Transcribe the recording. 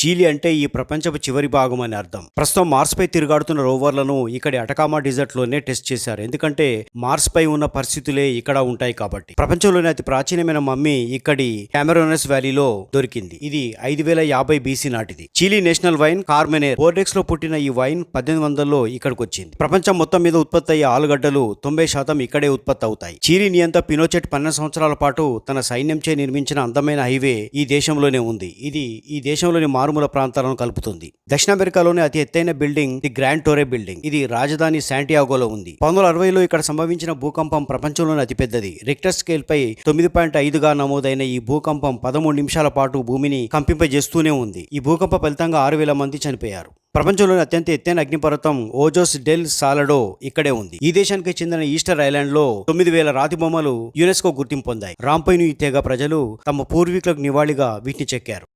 చీలి అంటే ఈ ప్రపంచపు చివరి భాగం అని అర్థం. ప్రస్తుతం మార్స్ పై తిరుగాడుతున్న రోవర్లను ఇక్కడి అటకామా డిజర్ట్లోనే టెస్ట్ చేశారు. ఎందుకంటే మార్స్ పై ఉన్న పరిస్థితులే ఇక్కడ ఉంటాయి కాబట్టి. ప్రపంచంలోనే అతి ప్రాచీనమైన మమ్మీ ఇక్కడి కెమెరోనస్ వ్యాలీలో దొరికింది. ఇది ఐదు వేల యాభై బీసీ నాటిది. చీలీ నేషనల్ వైన్ కార్మెనే బోర్డెక్స్లో పుట్టిన ఈ వైన్ పద్దెనిమిది వందల్లో ఇక్కడికి వచ్చింది ప్రపంచం మొత్తం మీద ఉత్పత్తి అయ్యే ఆలుగడ్డలు తొంభై శాతం ఇక్కడే ఉత్పత్తి అవుతాయి. చీలీ నియంత పినోచెట్ పన్నెండు సంవత్సరాల పాటు తన సైన్యంచే నిర్మించిన అందమైన హైవే ఈ దేశంలోనే ఉంది. ఇది ఈ దేశంలోని మారుమూల ప్రాంతాలను కలుపుతుంది. దక్షిణ అమెరికాలోని అతి ఎత్తైన building the Grand Torre building. ఇది రాజధాని శాంటియాగోలో ఉంది. పంతొమ్మిది అరవైలో ఇక్కడ సంభవించిన భూకంపం ప్రపంచంలోనే అతిపెద్దది. రిక్టర్ స్కేల్ పై తొమ్మిది పాయింట్ ఐదుగా నమోదైన ఈ భూకంపం పదమూడు నిమిషాల పాటు భూమిని కంపింపజేస్తూనే ఉంది. ఈ భూకంప ఫలితంగా ఆరు వేల మంది చనిపోయారు. ప్రపంచంలోని అత్యంత ఎత్తైన అగ్నిపర్వతం ఓజోస్ డెల్ సాలడో ఇక్కడే ఉంది. ఈ దేశానికి చెందిన ఈస్టర్ ఐలాండ్లో తొమ్మిది వేల రాతి బొమ్మలు యునెస్కో గుర్తింపు పొందాయి. రాంపైను ఈ తెగ ప్రజలు తమ పూర్వీకులకు నివాళిగా వీటిని చెక్కారు.